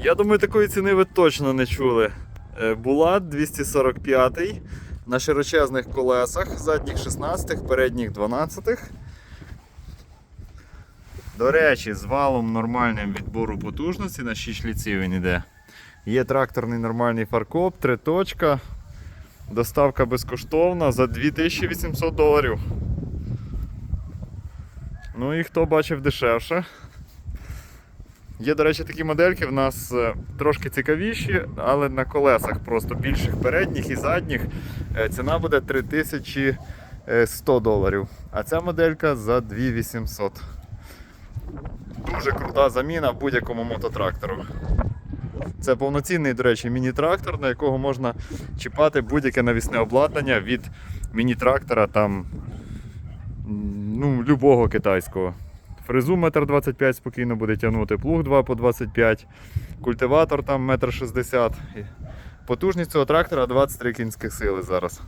Я думаю, такої ціни ви точно не чули. Е, Булат 245 на широчезних колесах, задніх 16, передніх 12. До речі, з валом нормальним відбору потужності на 6 шліців він йде. Є тракторний нормальний фаркоп, три. Доставка безкоштовна за 2800 доларів. Ну і хто бачив дешевше. Є, до речі, такі модельки в нас е, трошки цікавіші, але на колесах просто більших передніх і задніх. Е, Ціна буде 3100 доларів. А ця моделька за 2800. Дуже крута заміна будь-якому мототрактору. Це повноцінний, до речі, міні-трактор, на якого можна чіпати будь-яке навісне обладнання від міні-трактора там, ну, любого китайського. Фрезу 1,25 м спокійно буде тягнути, плуг 2 по 25 культиватор там 1,60 м. Потужність цього трактора 23 кінських сили зараз.